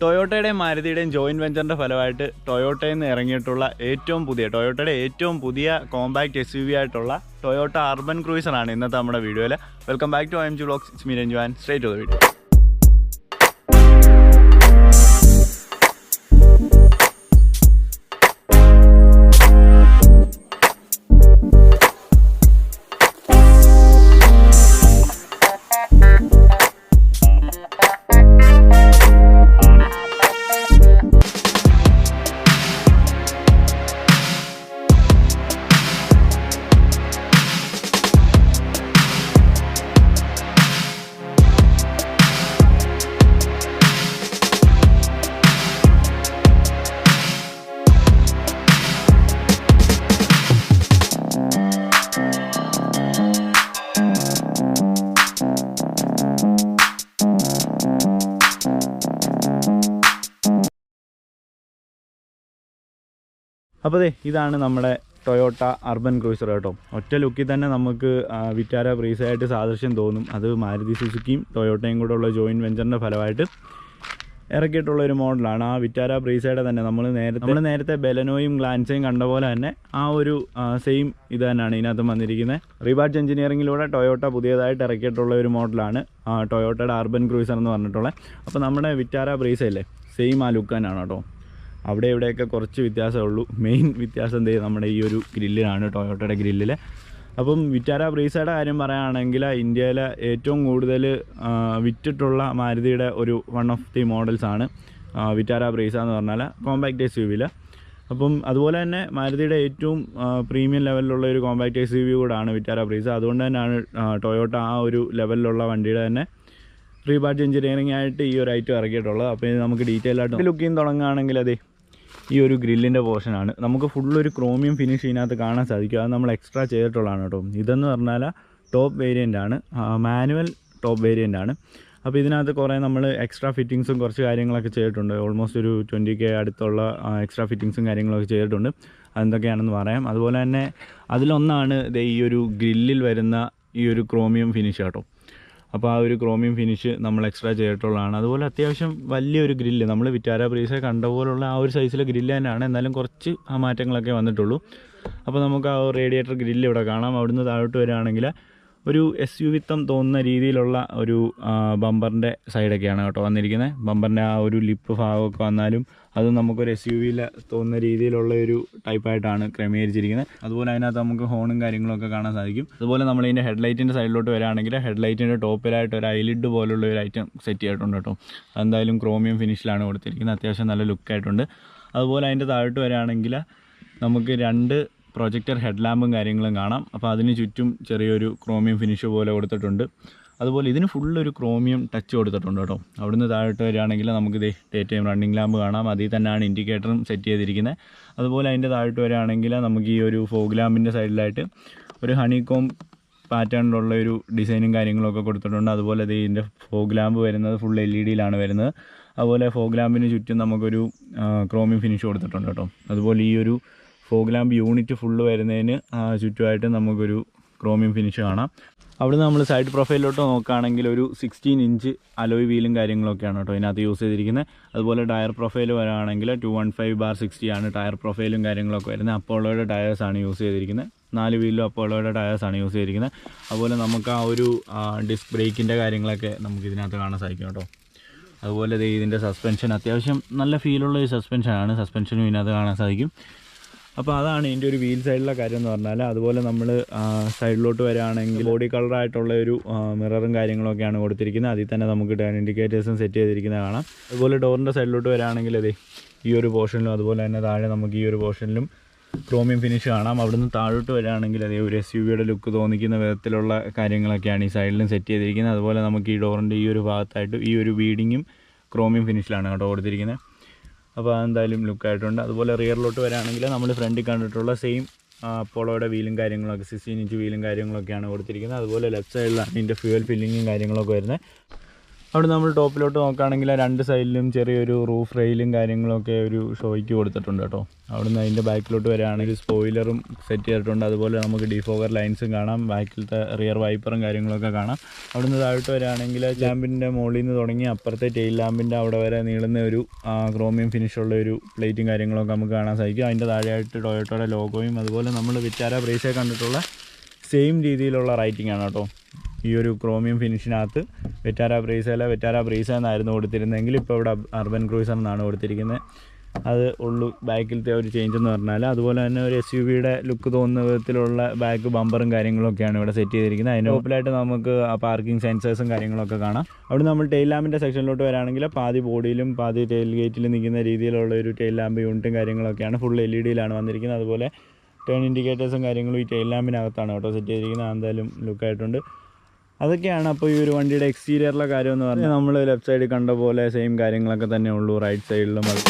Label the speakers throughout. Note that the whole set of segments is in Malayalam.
Speaker 1: ടൊയോട്ടയുടെയും മാരുതിയുടെയും ജോയിന്റ് വെഞ്ചറിന്റെ ഫലമായിട്ട് ടൊയോട്ടയിൽ നിന്ന് ഇറങ്ങിയിട്ടുള്ള ഏറ്റവും പുതിയ ടൊയോട്ടയുടെ ഏറ്റവും പുതിയ കോമ്പാക്ട് എസ് യു വി ആയിട്ടുള്ള ടൊയോട്ട അർബൻ ക്രൂസറാണ് ഇന്നത്തെ നമ്മുടെ വീഡിയോയിൽ welcome back to I M G vlogs it's me straight to the video അപ്പോൾ അതെ ഇതാണ് നമ്മുടെ ടൊയോട്ട അർബൻ ക്രൂസർ കേട്ടോ. ഒറ്റ ലുക്കിൽ തന്നെ നമുക്ക് വിറ്റാര പ്രീസായിട്ട് സാദൃശ്യം തോന്നും. അത് മാരുതി സുസുക്കിയും ടൊയോട്ടയും കൂടെ ഉള്ള ജോയിന്റ് വെഞ്ചറിന്റെ ഫലമായിട്ട് ഇറക്കിയിട്ടുള്ള ഒരു മോഡലാണ്. ആ വിറ്റാര ബ്രീസയുടെ തന്നെ നമ്മൾ നേരത്തെ നമ്മൾ നേരത്തെ ബെലനോയും ഗ്ലാൻസയും കണ്ട പോലെ തന്നെ ആ ഒരു സെയിം ഇത് തന്നെയാണ് ഇതിനകത്ത് വന്നിരിക്കുന്നത്. റീബാർട്ട് എഞ്ചിനീയറിങ്ങിലൂടെ ടൊയോട്ട പുതിയതായിട്ട് ഇറക്കിയിട്ടുള്ള ഒരു മോഡലാണ് ടൊയോട്ടയുടെ അർബൻ ക്രൂസർ എന്ന് പറഞ്ഞിട്ടുള്ളത്. അപ്പോൾ നമ്മുടെ വിറ്റാര ബ്രീസല്ലേ സെയിം ആ ലുക്ക് തന്നെയാണ് കേട്ടോ. അവിടെ ഇവിടെയൊക്കെ കുറച്ച് വ്യത്യാസമേ ഉള്ളൂ. മെയിൻ വ്യത്യാസം എന്ത് നമ്മുടെ ഈ ഒരു ഗ്രില്ലിലാണ് ടൊയോട്ടയുടെ ഗ്രില്ലിൽ അപ്പം വിറ്റാര ബ്രീസയുടെ കാര്യം പറയുകയാണെങ്കിൽ ഇന്ത്യയിലെ ഏറ്റവും കൂടുതൽ വിറ്റിട്ടുള്ള മാരുതിയുടെ ഒരു വൺ ഓഫ് ദി മോഡൽസ് ആണ് വിറ്റാര ബ്രീസ എന്ന് പറഞ്ഞാൽ കോമ്പാക്ട് എസ് യു വിയിൽ അപ്പം അതുപോലെ തന്നെ മാരുതിയുടെ ഏറ്റവും പ്രീമിയം ലെവലിലുള്ള ഒരു കോമ്പാക്ട് എസ് യു വി കൂടാണ് വിറ്റാര ബ്രീസ അതുകൊണ്ട് തന്നെയാണ് ടൊയോട്ട ആ ഒരു ലെവലിലുള്ള വണ്ടിയുടെ തന്നെ റീബാർട്ട് എഞ്ചിനീയറിംഗ് ആയിട്ട് ഈ ഒരു ഐറ്റം ഇറക്കിയിട്ടുള്ളത്. അപ്പോൾ നമുക്ക് ഡീറ്റെയിൽ ആയിട്ട് ലുക്ക് ചെയ്യുന്ന തുടങ്ങുകയാണെങ്കിൽ അതെ ഈ ഒരു ഗ്രില്ലിന്റെ പോർഷനാണ് നമുക്ക് ഫുൾ ഒരു ക്രോമിയം ഫിനിഷ് ഇതിനകത്ത് കാണാൻ സാധിക്കും. അത് നമ്മൾ എക്സ്ട്രാ ചെയ്തിട്ടുള്ളതാണ് കേട്ടോ. ഇതെന്ന് പറഞ്ഞാൽ ടോപ്പ് വേരിയന്റ് ആണ്. മാനുവൽ ടോപ്പ് വേരിയന്റ് ആണ്. അപ്പോൾ ഇതിനകത്ത് കുറേ നമ്മൾ എക്സ്ട്രാ ഫിറ്റിങ്സും കുറച്ച് കാര്യങ്ങളൊക്കെ ചെയ്തിട്ടുണ്ട്. ഓൾമോസ്റ്റ് ഒരു ട്വന്റി കെ അടുത്തുള്ള എക്സ്ട്രാ ഫിറ്റിങ്സും കാര്യങ്ങളൊക്കെ ചെയ്തിട്ടുണ്ട്. അതെന്തൊക്കെയാണെന്ന് പറയാം. അതുപോലെ തന്നെ അതിലൊന്നാണ് ഈ ഒരു ഗ്രില്ലിൽ വരുന്ന ഈ ഒരു ക്രോമിയം ഫിനിഷ് കേട്ടോ അപ്പോൾ ആ ഒരു ക്രോമിയം ഫിനിഷ് നമ്മൾ എക്സ്ട്രാ ചെയ്തിട്ടുള്ളതാണ്. അതുപോലെ അത്യാവശ്യം വലിയൊരു ഗ്രില്ല് നമ്മൾ വിറ്റാര ബ്രീസെ കണ്ട പോലുള്ള ആ ഒരു സൈസിലെ ഗ്രില്ല് തന്നെയാണ്. എന്നാലും കുറച്ച് ആ മാറ്റങ്ങളൊക്കെ വന്നിട്ടുള്ളൂ. അപ്പോൾ നമുക്ക് ആ റേഡിയേറ്റർ ഗ്രില്ല് ഇവിടെ കാണാം. അവിടുന്ന് താഴോട്ട് വരികയാണെങ്കിൽ ഒരു എസ് യു വിത്തം തോന്നുന്ന രീതിയിലുള്ള ഒരു ബമ്പറിന്റെ സൈഡൊക്കെയാണ് കേട്ടോ വന്നിരിക്കുന്നത്. ബമ്പറിന്റെ ആ ഒരു ലിപ്പ് ഭാഗമൊക്കെ വന്നാലും അത് നമുക്കൊരു എസ് യു വിയിൽ തോന്നുന്ന രീതിയിലുള്ള ഒരു ടൈപ്പായിട്ടാണ് ക്രമീകരിച്ചിരിക്കുന്നത്. അതുപോലെ അതിനകത്ത് നമുക്ക് ഹോണും കാര്യങ്ങളൊക്കെ കാണാൻ സാധിക്കും. അതുപോലെ നമ്മൾ ഇതിന്റെ ഹെഡ്ലൈറ്റിന്റെ സൈഡിലോട്ട് വരികയാണെങ്കിൽ ഹെഡ്ലൈറ്റിന്റെ ടോപ്പിലായിട്ട് ഒരു ഐലിഡ് പോലുള്ള ഒരു ഐറ്റം സെറ്റ് ചെയ്തിട്ടുണ്ട് കേട്ടോ. എന്തായാലും ക്രോമിയം ഫിനിഷിലാണ് കൊടുത്തിരിക്കുന്നത്. അത്യാവശ്യം നല്ല ലുക്കായിട്ടുണ്ട്. അതുപോലെ അതിന്റെ താഴോട്ട് വരാണെങ്കിൽ നമുക്ക് രണ്ട് പ്രൊജക്ടർ ഹെഡ്ലാമ്പും കാര്യങ്ങളും കാണാം. അപ്പോൾ അതിന് ചുറ്റും ചെറിയൊരു ക്രോമിയം ഫിനിഷ് പോലെ കൊടുത്തിട്ടുണ്ട്. അതുപോലെ ഇതിന് ഫുൾ ഒരു ക്രോമിയം ടച്ച് കൊടുത്തിട്ടുണ്ട് കേട്ടോ. അവിടുന്ന് താഴോട്ട് വരികയാണെങ്കിൽ നമുക്ക് ഇതേ ഡേ ടൈം റണ്ണിങ് ലാമ്പ് കാണാം. അതിൽ തന്നെയാണ് ഇൻഡിക്കേറ്ററും സെറ്റ് ചെയ്തിരിക്കുന്നത് അതുപോലെ അതിന്റെ താഴോട്ട് വരികയാണെങ്കിൽ നമുക്ക് ഈ ഒരു ഫോഗ് ലാമ്പിന്റെ സൈഡിലായിട്ട് ഒരു ഹണികോം പാറ്റേണിലുള്ള ഒരു ഡിസൈനും കാര്യങ്ങളൊക്കെ കൊടുത്തിട്ടുണ്ട്. അതുപോലെ ദേ ഇതിന്റെ ഫോഗ് ലാമ്പ് വരുന്നത് ഫുൾ എൽ ഇ ഡിയിലാണ് വരുന്നത്. അതുപോലെ ഫോഗ് ലാമ്പിന് ചുറ്റും നമുക്കൊരു ക്രോമിയം ഫിനിഷ് കൊടുത്തിട്ടുണ്ട് കേട്ടോ. അതുപോലെ ഈ ഒരു ഫോഗ് ലാമ്പ് യൂണിറ്റ് ഫുള്ള് വരുന്നതിന് ചുറ്റുമായിട്ട് നമുക്കൊരു ക്രോമിയം ഫിനിഷ് കാണാം. അവിടെ നമ്മൾ സൈഡ് പ്രൊഫൈലിലോട്ട് നോക്കുകയാണെങ്കിൽ ഒരു സിക്സ്റ്റീൻ ഇഞ്ച് അലോയ് വീലും കാര്യങ്ങളൊക്കെയാണ് കേട്ടോ ഇതിനകത്ത് യൂസ് ചെയ്തിരിക്കുന്നത് അതുപോലെ tyre profile വരാണെങ്കിൽ two one five bar sixty ആണ് ടയർ പ്രൊഫൈലും കാര്യങ്ങളൊക്കെ വരുന്നത് അപ്പോളോയുടെ ടയേഴ്സാണ് യൂസ് ചെയ്തിരിക്കുന്നത് നാല് വീലിലും അപ്പോളോയുടെ ടയേഴ്സാണ് യൂസ് ചെയ്തിരിക്കുന്നത് അതുപോലെ നമുക്ക് ആ ഒരു ഡിസ്ക് ബ്രേക്കിന്റെ കാര്യങ്ങളൊക്കെ നമുക്ക് ഇതിനകത്ത് കാണാൻ സാധിക്കും കേട്ടോ. അതുപോലെ ഇതിന്റെ സസ്പെൻഷൻ അത്യാവശ്യം നല്ല ഫീലുള്ള ഒരു സസ്പെൻഷനാണ് സസ്പെൻഷനും ഇതിനകത്ത് കാണാൻ സാധിക്കും. അപ്പോൾ അതാണ് ഇതിന്റെ ഒരു വീൽ സൈഡിലെ കാര്യം എന്ന് പറഞ്ഞാൽ അതുപോലെ നമ്മൾ സൈഡിലോട്ട് വരികയാണെങ്കിൽ ബോഡി കളറായിട്ടുള്ള ഒരു മിററും കാര്യങ്ങളൊക്കെയാണ് കൊടുത്തിരിക്കുന്നത്. അതിൽ തന്നെ നമുക്ക് ടേൺ ഇൻഡിക്കേറ്റേഴ്സും സെറ്റ് ചെയ്തിരിക്കുന്നത് കാണാം. അതുപോലെ ഡോറിന്റെ സൈഡിലോട്ട് വരികയാണെങ്കിൽ അതെ ഈ ഒരു പോർഷനിലും അതുപോലെ തന്നെ താഴെ നമുക്ക് ഈ ഒരു പോർഷനിലും ക്രോമിയം ഫിനിഷ് കാണാം. അവിടുന്ന് താഴോട്ട് വരികയാണെങ്കിൽ അതേ ഒരു എസ് യു വിയുടെ ലുക്ക് തോന്നിക്കുന്ന വിധത്തിലുള്ള കാര്യങ്ങളൊക്കെയാണ് ഈ സൈഡിലും സെറ്റ് ചെയ്തിരിക്കുന്നത്. അതുപോലെ നമുക്ക് ഈ ഡോറിന്റെ ഈ ഒരു ഭാഗത്തായിട്ട് ഈ ഒരു വീഡിങ്ങും ക്രോമിയം ഫിനിഷിലാണ് കേട്ടോ കൊടുത്തിരിക്കുന്നത്. അപ്പോൾ അതെന്തായാലും ലുക്കായിട്ടുണ്ട് അതുപോലെ റിയറിലോട്ട് വരാണെങ്കിൽ നമ്മൾ ഫ്രണ്ടിൽ കണ്ടിട്ടുള്ള സെയിം അപ്പോളോയുടെ വീലും കാര്യങ്ങളൊക്കെ സിക്സ്റ്റീൻ ഇഞ്ച് വീലും കാര്യങ്ങളൊക്കെയാണ് കൊടുത്തിരിക്കുന്നത്. അതുപോലെ ലെഫ്റ്റ് സൈഡിലാണ് ഇതിന്റെ ഫ്യൂവൽ ഫില്ലിങ്ങും കാര്യങ്ങളൊക്കെ വരുന്നത്. അവിടെ നമ്മൾ ടോപ്പിലോട്ട് നോക്കുകയാണെങ്കിൽ രണ്ട് സൈഡിലും ചെറിയൊരു റൂഫ് റെയിലും കാര്യങ്ങളൊക്കെ ഒരു ഷോയ്ക്ക് കൊടുത്തിട്ടുണ്ട് കേട്ടോ. അവിടുന്ന് അതിന്റെ ബാക്കിലോട്ട് വരികയാണെങ്കിൽ സ്പോയിലറും സെറ്റ് ചെയ്തിട്ടുണ്ട്. അതുപോലെ നമുക്ക് ഡിഫോഗർ ലൈൻസും കാണാം. ബാക്കിലത്തെ റിയർ വൈപ്പറും കാര്യങ്ങളൊക്കെ കാണാം. അവിടുന്ന് താഴോട്ട് വരികയാണെങ്കിൽ ലാമ്പിന്റെ മുകളിൽ നിന്ന് തുടങ്ങി അപ്പുറത്തെ ടെയിൽ ലാമ്പിന്റെ അവിടെ വരെ നീളുന്ന ഒരു ക്രോമിയം ഫിനിഷുള്ള ഒരു പ്ലേറ്റും കാര്യങ്ങളൊക്കെ നമുക്ക് കാണാൻ സാധിക്കും. അതിന്റെ താഴെയായിട്ട് ടൊയോട്ടോയുടെ ലോഗോയും അതുപോലെ നമ്മൾ വിറ്റാര ബ്രേസെ കണ്ടിട്ടുള്ള സെയിം രീതിയിലുള്ള റൈറ്റിംഗ് ആണ് കേട്ടോ. ഈ ഒരു ക്രോമിയം ഫിനിഷിനകത്ത് വെറ്റാര ബ്രേസല വെറ്റാര ബ്രീസ എന്നായിരുന്നു കൊടുത്തിരുന്നെങ്കിൽ ഇപ്പോൾ ഇവിടെ അർബൻ ക്രൂസർ എന്നാണ് കൊടുത്തിരിക്കുന്നത്. അത് ഉള്ളു ബാക്കിലത്തെ ഒരു ചേഞ്ച് എന്ന് പറഞ്ഞാൽ അതുപോലെ തന്നെ ഒരു എസ് യു വിയുടെ ലുക്ക് തോന്നുന്ന വിധത്തിലുള്ള ബാക്ക് ബമ്പറും കാര്യങ്ങളൊക്കെയാണ് ഇവിടെ സെറ്റ് ചെയ്തിരിക്കുന്നത്. അതിന് ഓപ്പിലായിട്ട് നമുക്ക് ആ പാർക്കിംഗ് സെൻസേഴ്സും കാര്യങ്ങളൊക്കെ കാണാം. അവിടെ നമ്മൾ ടെയിൽ ലാമ്പിന്റെ സെക്ഷനിലോട്ട് വരാണെങ്കിൽ പാതി ബോഡിയിലും പാതി ടെയിൽ ഗേറ്റിൽ നിൽക്കുന്ന രീതിയിലുള്ള ഒരു ടെയിൽ ലാമ്പ് യൂണിറ്റും കാര്യങ്ങളൊക്കെയാണ് ഫുൾ എൽ ഇ ഡിയിലാണ് വന്നിരിക്കുന്നത്. അതുപോലെ ടേൺ ഇൻഡിക്കേറ്റേഴ്സും കാര്യങ്ങളും ഈ ടെയിൽ ലാമ്പിനകത്താണ് കേട്ടോ സെറ്റ് ചെയ്തിരിക്കുന്നത്. എന്തായാലും ലുക്കായിട്ടുണ്ട് അതൊക്കെയാണ് അപ്പോൾ ഈ ഒരു വണ്ടിയുടെ എക്സ്റ്റീരിയറിലെ കാര്യം എന്ന് പറഞ്ഞാൽ നമ്മൾ ലെഫ്റ്റ് സൈഡിൽ കണ്ട പോലെ സെയിം കാര്യങ്ങളൊക്കെ തന്നെ ഉള്ളൂ. റൈറ്റ് സൈഡിലും അത്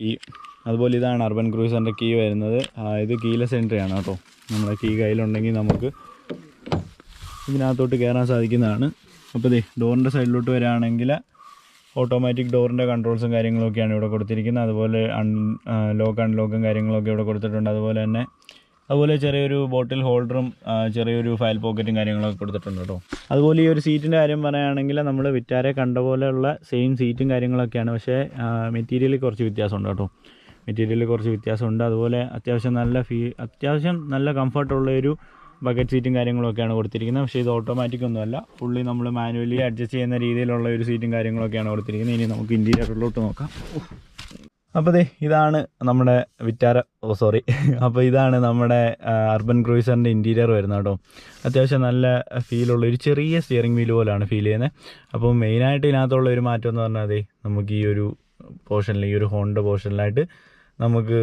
Speaker 1: കീ അതുപോലെ ഇതാണ് അർബൻ ക്രൂസറിന്റെ കീ വരുന്നത്. ഇത് കീലെസ് എൻട്രി ആണ് കേട്ടോ. നമ്മുടെ കീ കയ്യിലുണ്ടെങ്കിൽ നമുക്ക് ഇതിനകത്തോട്ട് കയറാൻ സാധിക്കുന്നതാണ്. അപ്പോൾ ദേ ഡോറിന്റെ സൈഡിലോട്ട് വരികയാണെങ്കിൽ ഓട്ടോമാറ്റിക് ഡോറിന്റെ കൺട്രോൾസും കാര്യങ്ങളൊക്കെയാണ് ഇവിടെ കൊടുത്തിരിക്കുന്നത്. അതുപോലെ അൺ ലോക്ക് അൺലോക്കും കാര്യങ്ങളൊക്കെ ഇവിടെ കൊടുത്തിട്ടുണ്ട്. അതുപോലെ തന്നെ അതുപോലെ ചെറിയൊരു ബോട്ടിൽ ഹോൾഡറും ചെറിയൊരു ഫയൽ പോക്കറ്റും കാര്യങ്ങളൊക്കെ കൊടുത്തിട്ടുണ്ട് കേട്ടോ അതുപോലെ ഈ ഒരു സീറ്റിന്റെ കാര്യം പറയുകയാണെങ്കിൽ നമ്മൾ വിറ്റാരെ കണ്ട പോലെയുള്ള സെയിം സീറ്റും കാര്യങ്ങളൊക്കെയാണ്. പക്ഷേ മെറ്റീരിയലിൽ കുറച്ച് വ്യത്യാസമുണ്ട് കേട്ടോ മെറ്റീരിയലിൽ കുറച്ച് വ്യത്യാസമുണ്ട്. അതുപോലെ അത്യാവശ്യം നല്ല ഫീ അത്യാവശ്യം നല്ല കംഫർട്ടുള്ള ഒരു ബക്കറ്റ് സീറ്റും കാര്യങ്ങളൊക്കെയാണ് കൊടുത്തിരിക്കുന്നത്. പക്ഷേ ഇത് ഓട്ടോമാറ്റിക് ഒന്നുമല്ല. ഫുള്ളി നമ്മൾ മാനുവലി അഡ്ജസ്റ്റ് ചെയ്യുന്ന രീതിയിലുള്ള ഒരു സീറ്റും കാര്യങ്ങളൊക്കെയാണ് കൊടുത്തിരിക്കുന്നത്. ഇനി നമുക്ക് ഇന്റീരിയറിലോട്ട് നോക്കാം. അപ്പോൾ ദേ ഇതാണ് നമ്മുടെ വിറ്റാര ഓ സോറി. അപ്പോൾ ഇതാണ് നമ്മുടെ അർബൻ ക്രൂയിസറിന്റെ ഇന്റീരിയർ വരുന്നത് കേട്ടോ. അത്യാവശ്യം നല്ല ഫീലുള്ള ഒരു ചെറിയ സ്റ്റിയറിംഗ് വീൽ പോലെയാണ് ഫീൽ ചെയ്യുന്നത്. അപ്പോൾ മെയിനായിട്ട് ഇതിനകത്തുള്ള ഒരു മാറ്റം എന്ന് പറഞ്ഞാൽ അതെ നമുക്ക് ഈ ഒരു പോർഷനിൽ ഈ ഒരു ഹോണ്ട പോർഷനിലായിട്ട് നമുക്ക്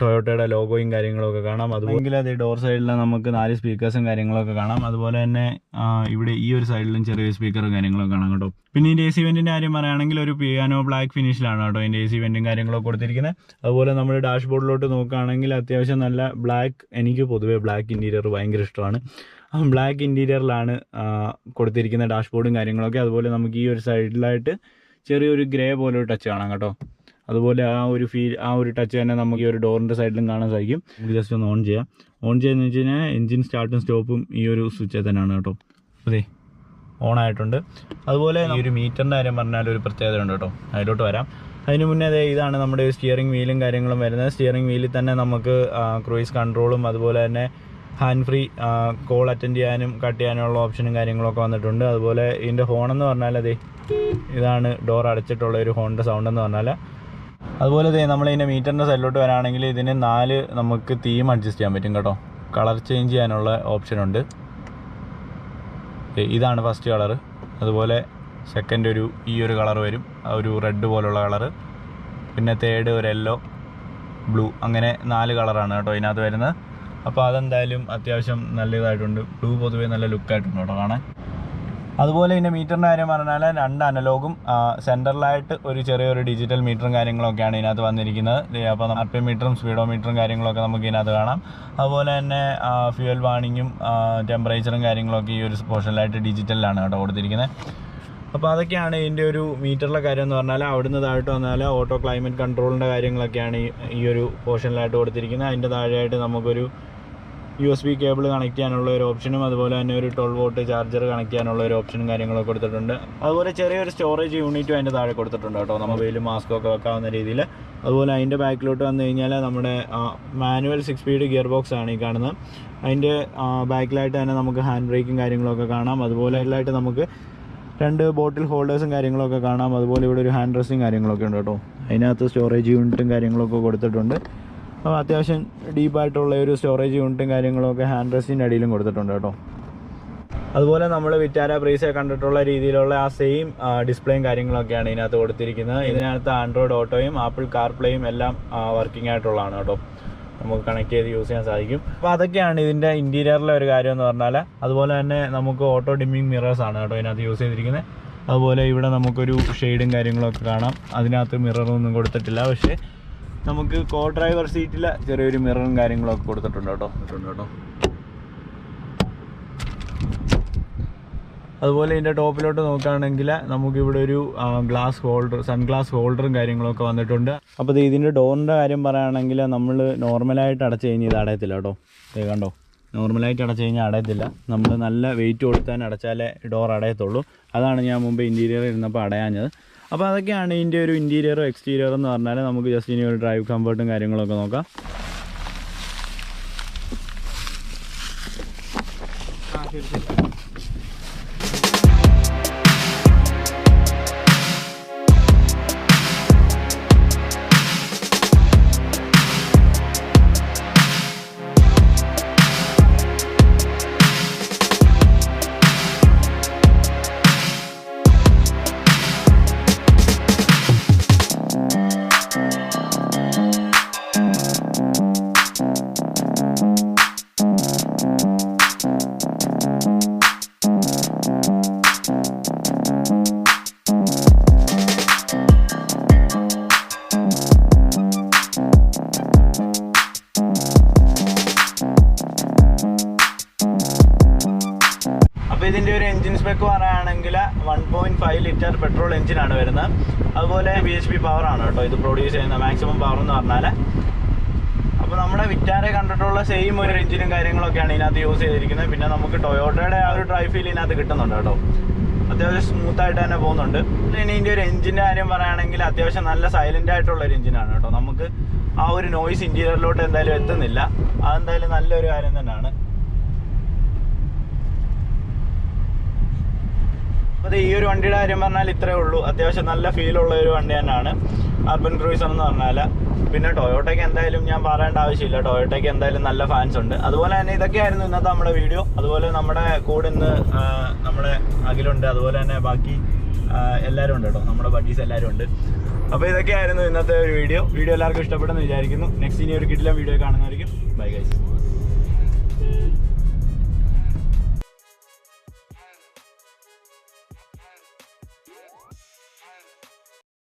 Speaker 1: ടൊയോട്ടയുടെ ലോഗോയും കാര്യങ്ങളൊക്കെ കാണാം. അതുപോലെ അതേ ഡോർ സൈഡിൽ നമുക്ക് നാല് സ്പീക്കേഴ്സും കാര്യങ്ങളൊക്കെ കാണാം. അതുപോലെ തന്നെ ഇവിടെ ഈ ഒരു സൈഡിലും ചെറിയ സ്പീക്കറും കാര്യങ്ങളൊക്കെ കാണാം കേട്ടോ. പിന്നെ ഇതിന്റെ എ സി വെന്റിന്റെ കാര്യം പറയുകയാണെങ്കിൽ ഒരു പിയാനോ ബ്ലാക്ക് ഫിനിഷിലാണ് കേട്ടോ ഇതിന്റെ എ സി വെന്റും കാര്യങ്ങളൊക്കെ കൊടുത്തിരിക്കുന്നത് അതുപോലെ നമ്മൾ ഡാഷ് ബോർഡിലോട്ട് നോക്കുകയാണെങ്കിൽ അത്യാവശ്യം നല്ല ബ്ലാക്ക് എനിക്ക് പൊതുവേ ബ്ലാക്ക് ഇന്റീരിയർ ഭയങ്കര ഇഷ്ടമാണ്. ബ്ലാക്ക് ഇന്റീരിയറിലാണ് കൊടുത്തിരിക്കുന്ന ഡാഷ് ബോർഡും കാര്യങ്ങളൊക്കെ. അതുപോലെ നമുക്ക് ഈ ഒരു സൈഡിലായിട്ട് ചെറിയൊരു ഗ്രേ പോലെ ഒരു ടച്ച് കാണാം കേട്ടോ. അതുപോലെ ആ ഒരു ഫീൽ ആ ഒരു ടച്ച് തന്നെ നമുക്ക് ഈ ഒരു ഡോറിന്റെ സൈഡിലും കാണാൻ സാധിക്കും. നമുക്ക് ജസ്റ്റ് ഒന്ന് ഓൺ ചെയ്യാം. ഓൺ ചെയ്യാന്ന് വെച്ച് കഴിഞ്ഞാൽ എൻജിൻ സ്റ്റാർട്ടും സ്റ്റോപ്പും ഈ ഒരു സ്വിച്ച് തന്നെയാണ് കേട്ടോ. അതെ ഓൺ ആയിട്ടുണ്ട്. അതുപോലെ ഈ ഒരു മീറ്ററിന്റെ കാര്യം പറഞ്ഞാൽ ഒരു പ്രത്യേകത ഉണ്ട് കേട്ടോ. അതിലോട്ട് വരാം. അതിന് മുന്നേ അതെ ഇതാണ് നമ്മുടെ സ്റ്റിയറിംഗ് വീലും കാര്യങ്ങളും വരുന്നത്. സ്റ്റിയറിംഗ് വീലിൽ തന്നെ നമുക്ക് ക്രൂയിസ് കൺട്രോളും അതുപോലെ തന്നെ ഹാൻഡ് ഫ്രീ കോൾ അറ്റൻഡ് ചെയ്യാനും കട്ട് ചെയ്യാനുള്ള ഓപ്ഷനും കാര്യങ്ങളൊക്കെ വന്നിട്ടുണ്ട്. അതുപോലെ ഇതിന്റെ ഹോൺ എന്ന് പറഞ്ഞാൽ അതെ ഇതാണ് ഡോർ അടച്ചിട്ടുള്ള ഒരു ഹോണിന്റെ സൗണ്ട് എന്ന് പറഞ്ഞാൽ അതുപോലെ തന്നെ നമ്മൾ ഇതിന്റെ മീറ്ററിന്റെ സൈഡിലോട്ട് വരാണെങ്കിൽ ഇതിന് നാല് നമുക്ക് തീം അഡ്ജസ്റ്റ് ചെയ്യാൻ പറ്റും കേട്ടോ. കളർ ചേഞ്ച് ചെയ്യാനുള്ള ഓപ്ഷൻ ഉണ്ട്. ഇതാണ് ഫസ്റ്റ് കളർ അതുപോലെ സെക്കൻഡ് ഒരു ഈ ഒരു കളർ വരും. ഒരു റെഡ് പോലുള്ള കളറ് പിന്നെ തേർഡ് ഒരു യെല്ലോ ബ്ലൂ അങ്ങനെ നാല് കളറാണ് കേട്ടോ ഇതിനകത്ത് വരുന്നത്. അപ്പോൾ അതെന്തായാലും അത്യാവശ്യം നല്ലതായിട്ടുണ്ട്. ബ്ലൂ പൊതുവേ നല്ല ലുക്കായിട്ടുണ്ട് കേട്ടോ. കാണാൻ അതുപോലെ ഇതിന്റെ മീറ്ററിന്റെ കാര്യം പറഞ്ഞാൽ രണ്ട് അനലോഗും സെന്ററിലായിട്ട് ഒരു ചെറിയൊരു ഡിജിറ്റൽ മീറ്ററും കാര്യങ്ങളൊക്കെയാണ് ഇതിനകത്ത് വന്നിരിക്കുന്നത്. അപ്പോൾ ആർ പി മീറ്ററും സ്പീഡോ മീറ്ററും കാര്യങ്ങളൊക്കെ നമുക്ക് ഇതിനകത്ത് കാണാം. അതുപോലെ തന്നെ ഫ്യൂവൽ വാണിങ്ങും ടെമ്പറേച്ചറും കാര്യങ്ങളൊക്കെ ഈ ഒരു പോർഷനിലായിട്ട് ഡിജിറ്റലിലാണ് കേട്ടോ കൊടുത്തിരിക്കുന്നത്. അപ്പോൾ അതൊക്കെയാണ് ഇതിന്റെ ഒരു മീറ്ററിലെ കാര്യം എന്ന് പറഞ്ഞാൽ അവിടുന്ന് താഴോട്ട് വന്നാൽ ഓട്ടോ ക്ലൈമറ്റ് കൺട്രോളിന്റെ കാര്യങ്ങളൊക്കെയാണ് ഈ ഒരു പോർഷനിലായിട്ട് കൊടുത്തിരിക്കുന്നത്. അതിന്റെ താഴെയായിട്ട് നമുക്കൊരു U S B cable connect ചെയ്യാനുള്ള ഒരു ഓപ്ഷനും അതുപോലെ തന്നെ ഒരു ട്വൽവ് വോട്ട് ചാർജർ കണക്ട് ചെയ്യാനുള്ള ഒരു ഓപ്ഷനും കാര്യങ്ങളൊക്കെ കൊടുത്തിട്ടുണ്ട്. അതുപോലെ ചെറിയൊരു സ്റ്റോറേജ് യൂണിറ്റും അതിന്റെ താഴെ കൊടുത്തിട്ടുണ്ട് കേട്ടോ. നമ്മൾ മാസ്ക് ഒക്കെ വെക്കാവുന്ന രീതിയിൽ. അതുപോലെ അതിന്റെ ബാക്കിലോട്ട് വന്നു കഴിഞ്ഞാൽ നമ്മുടെ manual six speed gear box ആണ് ഈ കാണുന്നത്. അതിന്റെ ബാക്കിലായിട്ട് തന്നെ നമുക്ക് ഹാൻഡ് ബ്രേക്കും കാര്യങ്ങളൊക്കെ കാണാം. അതുപോലെ എല്ലായിട്ട് നമുക്ക് രണ്ട് ബോട്ടിൽ ഹോൾഡേഴ്സും കാര്യങ്ങളൊക്കെ കാണാം. അതുപോലെ ഇവിടെ ഒരു ഹാൻഡ് റെസ്റ്റും കാര്യങ്ങളൊക്കെ ഉണ്ട് കേട്ടോ. അതിനകത്ത് സ്റ്റോറേജ് യൂണിറ്റും കാര്യങ്ങളൊക്കെ കൊടുത്തിട്ടുണ്ട്. അത്യാവശ്യം ഡീപ്പായിട്ടുള്ള ഒരു സ്റ്റോറേജ് യൂണിറ്റും കാര്യങ്ങളൊക്കെ ഹാൻഡ് റെസ്റ്റിന്റെ അടിയിലും കൊടുത്തിട്ടുണ്ട് കേട്ടോ. അതുപോലെ നമ്മൾ വിറ്റാര ബ്രേസെ കണ്ടിട്ടുള്ള രീതിയിലുള്ള ആ സെയിം ഡിസ്പ്ലേയും കാര്യങ്ങളൊക്കെയാണ് ഇതിനകത്ത് കൊടുത്തിരിക്കുന്നത്. ഇതിനകത്ത് ആൻഡ്രോയിഡ് ഓട്ടോയും ആപ്പിൾ കാർപ്ലേയും എല്ലാം വർക്കിംഗ് ആയിട്ടുള്ളതാണ് കേട്ടോ. നമുക്ക് കണക്ട് ചെയ്ത് യൂസ് ചെയ്യാൻ സാധിക്കും. അപ്പോൾ അതൊക്കെയാണ് ഇതിന്റെ ഇന്റീരിയറിലെ ഒരു കാര്യം എന്ന് പറഞ്ഞാൽ അതുപോലെ തന്നെ നമുക്ക് ഓട്ടോ ഡിമ്മിങ് മിറേഴ്സ് ആണ് കേട്ടോ ഇതിനകത്ത് യൂസ് ചെയ്തിരിക്കുന്നത്. അതുപോലെ ഇവിടെ നമുക്കൊരു ഷെയ്ഡും കാര്യങ്ങളൊക്കെ കാണാം. അതിനകത്ത് മിററൊന്നും കൊടുത്തിട്ടില്ല. പക്ഷേ നമുക്ക് കോ ഡ്രൈവർ സീറ്റിലെ ചെറിയൊരു മിററും കാര്യങ്ങളൊക്കെ കൊടുത്തിട്ടുണ്ട് കേട്ടോ. കേട്ടോ. അതുപോലെ ഇതിന്റെ ടോപ്പിലോട്ട് നോക്കുകയാണെങ്കിൽ നമുക്കിവിടെ ഒരു ഗ്ലാസ് ഹോൾഡർ സൺഗ്ലാസ് ഹോൾഡറും കാര്യങ്ങളൊക്കെ വന്നിട്ടുണ്ട്. അപ്പോൾ ഇത് ഇതിന്റെ ഡോറിന്റെ കാര്യം പറയുകയാണെങ്കിൽ നമ്മൾ നോർമലായിട്ട് അടച്ചു കഴിഞ്ഞാൽ ഇത് അടയത്തില്ല കേട്ടോ. ഇത് കണ്ടോ? നോർമലായിട്ട് അടച്ചു കഴിഞ്ഞാൽ അടയത്തില്ല. നമ്മൾ നല്ല വെയിറ്റ് കൊടുത്താൽ അടച്ചാലേ ഡോർ അടയത്തുള്ളൂ. അതാണ് ഞാൻ മുമ്പ് ഇന്റീരിയർ ഇരുന്നപ്പോൾ അടയാഞ്ഞത്. അപ്പോൾ അതൊക്കെയാണ് ഇതിന്റെ ഒരു ഇന്റീരിയറും എക്സ്റ്റീരിയറും എന്ന് പറഞ്ഞാൽ നമുക്ക് ജസ്റ്റ് ഇനി ഒരു ഡ്രൈവ് കംഫർട്ടും കാര്യങ്ങളൊക്കെ നോക്കാം. അപ്പോൾ ഇതിന്റെ ഒരു എഞ്ചിൻ സ്പെക്ക് പറയുകയാണെങ്കിൽ one point five litre petrol എഞ്ചിനാണ് വരുന്നത്. അതുപോലെ ബി എച്ച് പി പവർ ആണ് കേട്ടോ. ഇത് പ്രൊഡ്യൂസ് ചെയ്യുന്ന മാക്സിമം പവർ എന്ന് പറഞ്ഞാൽ അപ്പോൾ നമ്മുടെ വിറ്റാരെ കണ്ടിട്ടുള്ള സെയിം ഒരു എഞ്ചിനും കാര്യങ്ങളൊക്കെയാണ് ഇതിനകത്ത് യൂസ് ചെയ്തിരിക്കുന്നത്. പിന്നെ നമുക്ക് ടൊയോട്ടയുടെ ആ ഒരു ഡ്രൈവ് ഫീൽ ഇതിനകത്ത് കിട്ടുന്നുണ്ട് കേട്ടോ. അത്യാവശ്യം സ്മൂത്തായിട്ട് തന്നെ പോകുന്നുണ്ട്. പിന്നെ ഇതിന്റെ ഒരു എഞ്ചിന്റെ കാര്യം പറയുകയാണെങ്കിൽ അത്യാവശ്യം നല്ല സൈലന്റ് ആയിട്ടുള്ള ഒരു എഞ്ചിനാണ് കേട്ടോ. നമുക്ക് ആ ഒരു നോയ്സ് ഇന്റീരിയറിലോട്ട് എന്തായാലും എത്തുന്നില്ല. അതെന്തായാലും നല്ലൊരു കാര്യം തന്നെയാണ്. അപ്പോൾ ഈ ഒരു വണ്ടിയുടെ കാര്യം പറഞ്ഞാൽ ഇത്രേ ഉള്ളൂ. അത്യാവശ്യം നല്ല ഫീലുള്ള ഒരു വണ്ടി തന്നെയാണ്. അർബൻ ക്രൂസർ എന്ന് പറഞ്ഞാൽ പിന്നെ ടൊയോട്ടയ്ക്ക് എന്തായാലും ഞാൻ പറയേണ്ട ആവശ്യമില്ല. ടൊയോട്ടയ്ക്ക് എന്തായാലും നല്ല ഫാൻസ് ഉണ്ട്. അതുപോലെ തന്നെ ഇതൊക്കെയായിരുന്നു ഇന്നത്തെ നമ്മുടെ വീഡിയോ അതുപോലെ നമ്മുടെ കൂടെ ഇന്ന് നമ്മുടെ അഖിലുണ്ട്. അതുപോലെ തന്നെ ബാക്കി എല്ലാവരും ഉണ്ട് കേട്ടോ. നമ്മുടെ ബഡീസ് എല്ലാവരും ഉണ്ട്. അപ്പോൾ ഇതൊക്കെയായിരുന്നു ഇന്നത്തെ ഒരു വീഡിയോ വീഡിയോ എല്ലാവർക്കും ഇഷ്ടപ്പെടുമെന്ന് വിചാരിക്കുന്നു. നെക്സ്റ്റ് ഇനി ഒരു കിട്ടില്ല വീഡിയോ കാണുന്നതായിരിക്കും. Bye guys